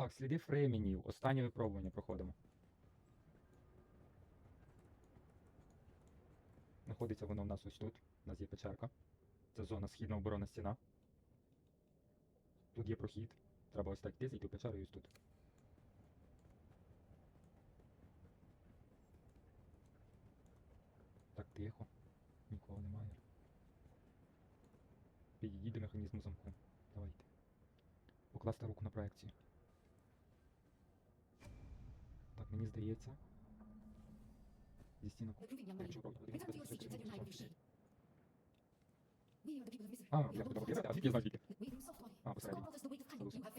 Так, сліди фременів. Останнє випробування проходимо. Знаходиться воно в нас ось тут. У нас є печерка. Це зона східна оборонна стіна. Тут є прохід. Треба ось так йти, зайти в печеру і ось тут. Так, тихо. Нікого немає. Підійдіть до механізму замку. Давайте. Покласти руку на проекцію. The people of Mr. А, я буду говорити, а звідки я знаю звідки? А, посередині.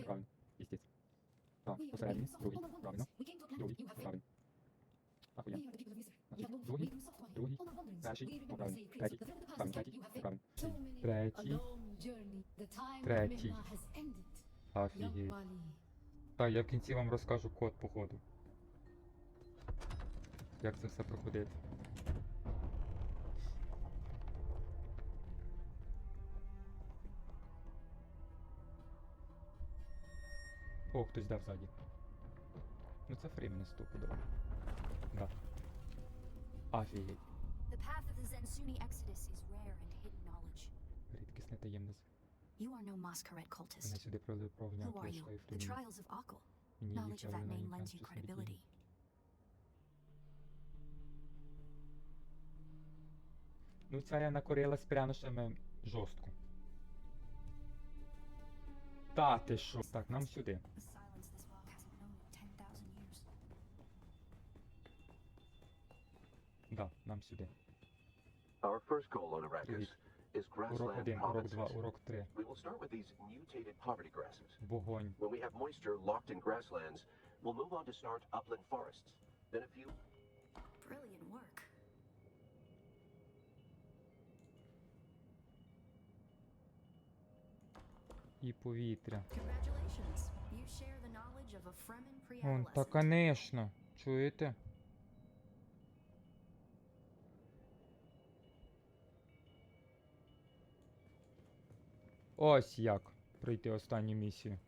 Правильно. Єстець. Так, посередині, другий, правильно. Другий, правильно. No другий, другий, перший, правильно. Третій, правильно, третій, правильно. Третій. Третій. Офігеть. Так, я в кінці вам розкажу код походу. Як це все проходити. О, хтось дав ззаді. Ну це фрімені стопудово. Да. Офігеть. The path of the Zensuni Exodus is rare and hidden knowledge. Рідкісне таємне. You are no Masquerade Мене cultist. сюди провели управління Who are you? The trials of Akal. Knowledge of that name lends you credibility. Ну ця я накорила з прянощами жорстко. Та ти що? Так, нам сюди. The silence this walk hasn't known in 10,000 years. Да, нам сюди. Our first goal on Arrakis is Урок grassland 1, урок 2, provinces. урок 3. We will start with these mutated poverty grasses. Вогонь. When we have moisture locked in grasslands, we'll move on to start upland forests. Then a few Brilliant work. A повітря. Он, та конечно. Чуєте? Ось як пройти останню місію.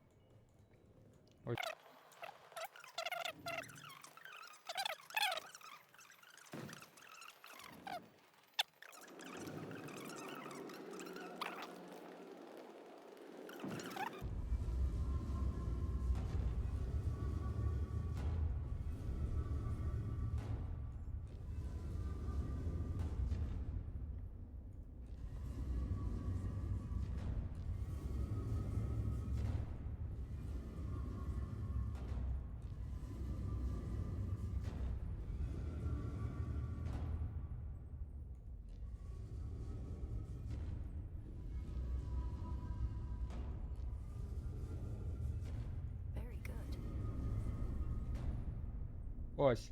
Ось.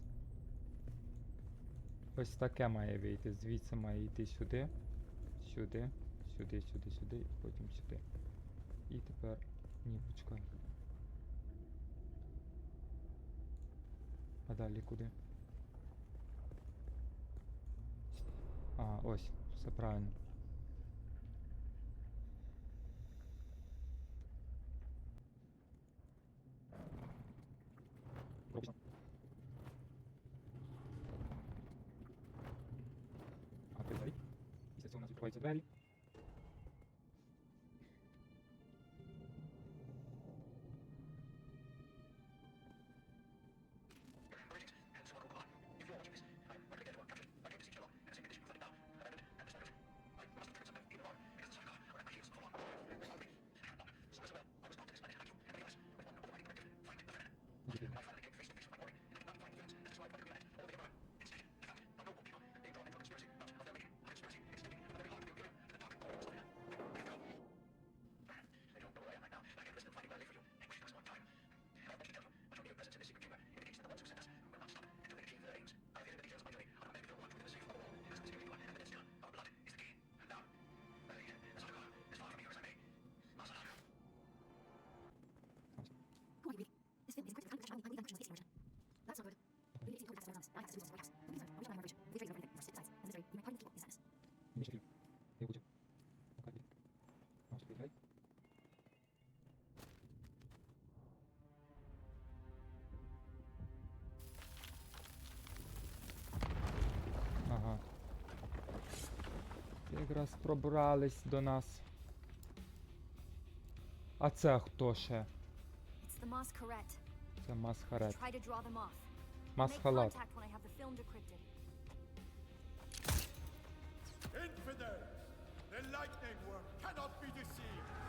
Ось таке має вийти. Звідси має йти сюди. Сюди. Сюди, сюди, сюди, і потім сюди. І тепер. Ні, почекай. А далі куди? А, ось, все правильно. Після цього у нас відкриваються якраз пробрались до нас. А це хто ще? Це Масхарет. Масхалат. contact when I have the film decrypted. Infidels! The lightning worm cannot be deceived!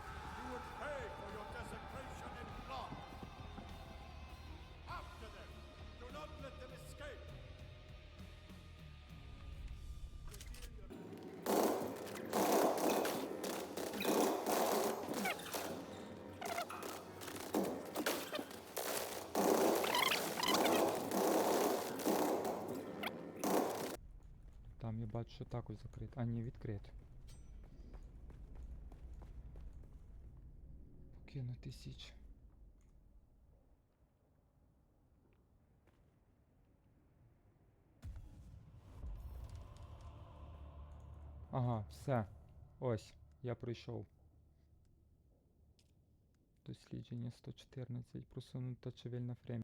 Там я бачу, що також закрито. А ні, відкрито. Покинути січ. Ага, все. Ось, я пройшов. Дослідження 114. Просунута чивільна фрейм.